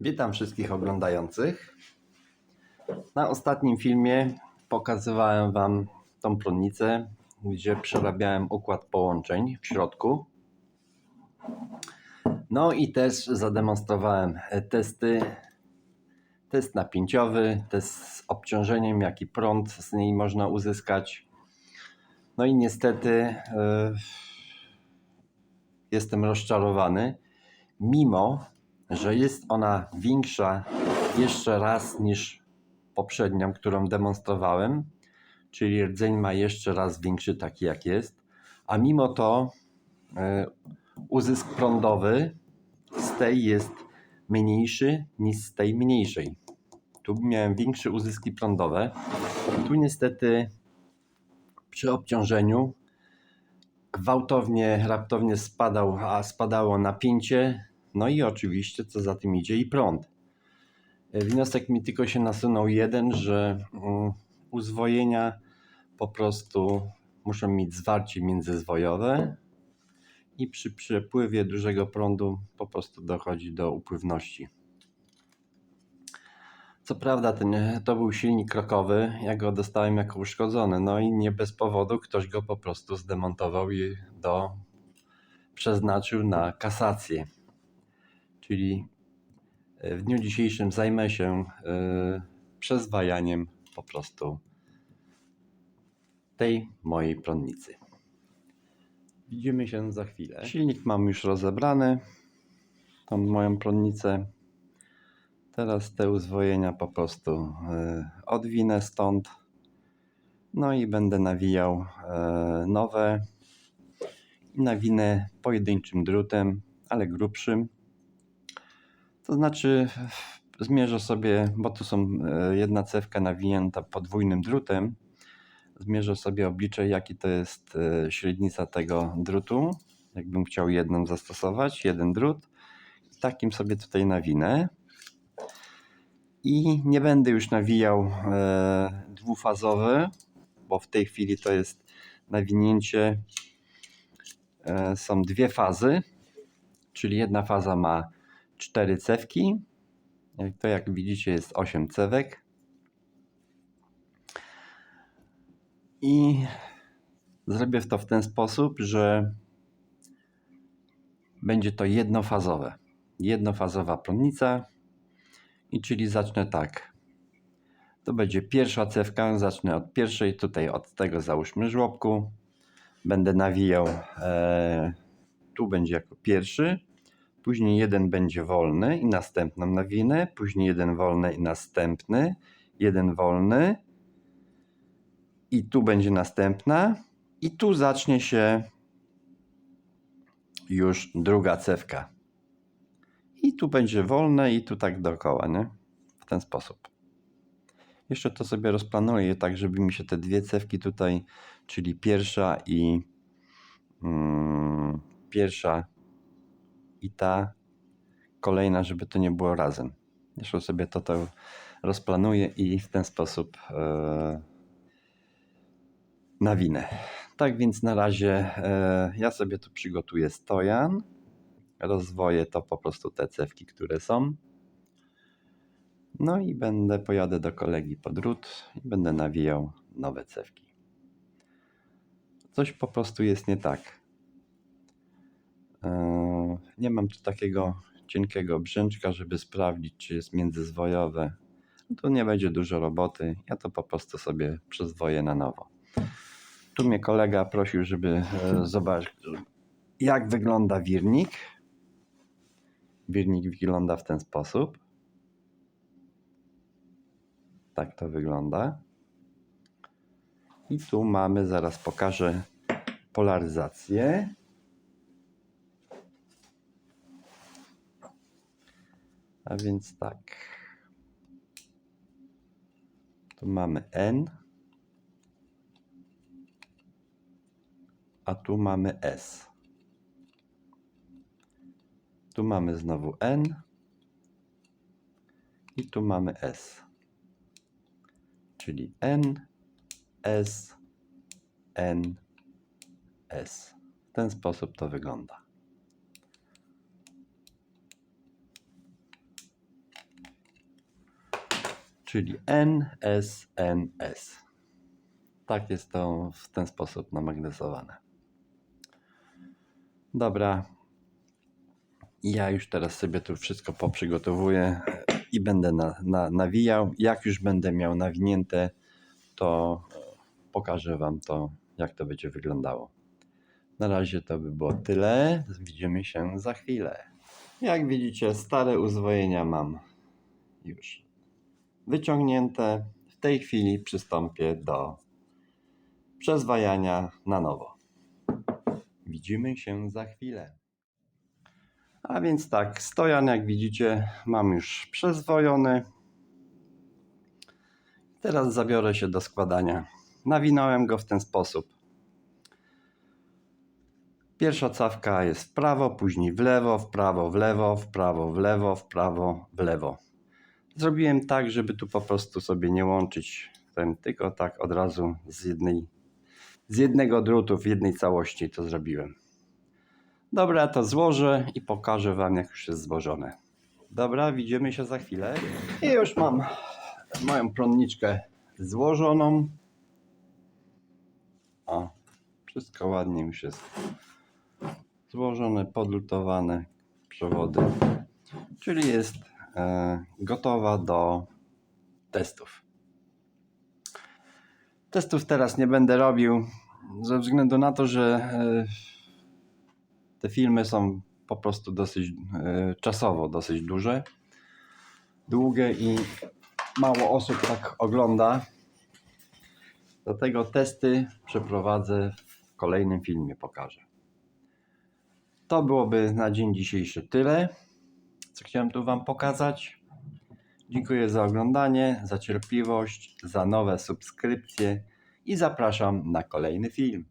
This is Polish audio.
Witam wszystkich oglądających. Na ostatnim filmie pokazywałem Wam tą prądnicę, gdzie przerabiałem układ połączeń w środku. No i też zademonstrowałem testy. Test napięciowy, test z obciążeniem, jaki prąd z niej można uzyskać. No i niestety yy, jestem rozczarowany, mimo że jest ona większa jeszcze raz niż poprzednią, którą demonstrowałem, czyli rdzeń ma jeszcze raz większy taki jak jest, a mimo to e, uzysk prądowy z tej jest mniejszy niż z tej mniejszej. Tu miałem większe uzyski prądowe. Tu niestety przy obciążeniu gwałtownie, raptownie spadał, a spadało napięcie, no i oczywiście, co za tym idzie, i prąd. E, Wniosek mi tylko się nasunął jeden, że mm, uzwojenia po prostu muszą mieć zwarcie międzyzwojowe i przy przepływie dużego prądu po prostu dochodzi do upływności. Co prawda ten, to był silnik krokowy, ja go dostałem jako uszkodzony, no i nie bez powodu ktoś go po prostu zdemontował i do, przeznaczył na kasację czyli e, w dniu dzisiejszym zajmę się e, przezwajaniem po prostu tej mojej prądnicy. Widzimy się za chwilę. Silnik mam już rozebrany, tą moją prądnicę. Teraz te uzwojenia po prostu e, odwinę stąd. No i będę nawijał nowe. I nawinę pojedynczym drutem, ale grubszym to znaczy zmierzę sobie, bo tu są e, jedna cewka nawinięta podwójnym drutem. Zmierzę sobie, obliczę jaki to jest e, średnica tego drutu. Jakbym chciał jedną zastosować, jeden drut. Takim sobie tutaj nawinę. I nie będę już nawijał e, dwufazowy, bo w tej chwili to jest nawinięcie. E, są dwie fazy, czyli jedna faza ma 4 cewki. To jak widzicie jest 8 cewek. I zrobię to w ten sposób, że będzie to jednofazowe. Jednofazowa prądnica. I czyli zacznę tak. To będzie pierwsza cewka. Zacznę od pierwszej, tutaj od tego załóżmy żłobku. Będę nawijał. E, tu będzie jako pierwszy później jeden będzie wolny i następną nawinę, później jeden wolny i następny, jeden wolny i tu będzie następna i tu zacznie się już druga cewka. I tu będzie wolne i tu tak dookoła, nie? W ten sposób. Jeszcze to sobie rozplanuję tak, żeby mi się te dwie cewki tutaj, czyli pierwsza i mm, pierwsza i ta kolejna, żeby to nie było razem. Jeszcze sobie to, to rozplanuję i w ten sposób e, nawinę. Tak więc na razie e, ja sobie tu przygotuję stojan. Rozwoję to po prostu te cewki, które są. No i będę, pojadę do kolegi po drut i będę nawijał nowe cewki. Coś po prostu jest nie tak. E, nie mam tu takiego cienkiego brzęczka, żeby sprawdzić, czy jest międzyzwojowe. Tu nie będzie dużo roboty. Ja to po prostu sobie przezwoję na nowo. Tu mnie kolega prosił, żeby e, zobaczyć, jak wygląda wirnik. Wirnik wygląda w ten sposób. Tak to wygląda. I tu mamy, zaraz pokażę polaryzację. A więc tak. Tu mamy N. A tu mamy S. Tu mamy znowu N. I tu mamy S. Czyli N, S, N, S. W ten sposób to wygląda. Czyli NSNS. Tak jest to w ten sposób namagnesowane. Dobra. Ja już teraz sobie tu wszystko poprzygotowuję i będę na, na, nawijał. Jak już będę miał nawinięte, to pokażę Wam to, jak to będzie wyglądało. Na razie to by było tyle. Widzimy się za chwilę. Jak widzicie, stare uzwojenia mam już wyciągnięte. W tej chwili przystąpię do przezwajania na nowo. Widzimy się za chwilę. A więc tak, stojan jak widzicie mam już przezwojony. Teraz zabiorę się do składania. Nawinąłem go w ten sposób. Pierwsza cawka jest w prawo, później w lewo, w prawo, w lewo, w prawo, w lewo, w prawo, w lewo. Zrobiłem tak, żeby tu po prostu sobie nie łączyć ten, tylko tak od razu z jednej, z jednego drutu w jednej całości to zrobiłem. Dobra, to złożę i pokażę Wam, jak już jest złożone. Dobra, widzimy się za chwilę. I już mam moją prądniczkę złożoną. O, wszystko ładnie już jest złożone, podlutowane przewody. Czyli jest gotowa do testów. Testów teraz nie będę robił ze względu na to, że e, te filmy są po prostu dosyć e, czasowo dosyć duże, długie i mało osób tak ogląda. Dlatego testy przeprowadzę w kolejnym filmie, pokażę. To byłoby na dzień dzisiejszy tyle, co chciałem tu Wam pokazać. Dziękuję za oglądanie, za cierpliwość, za nowe subskrypcje i zapraszam na kolejny film.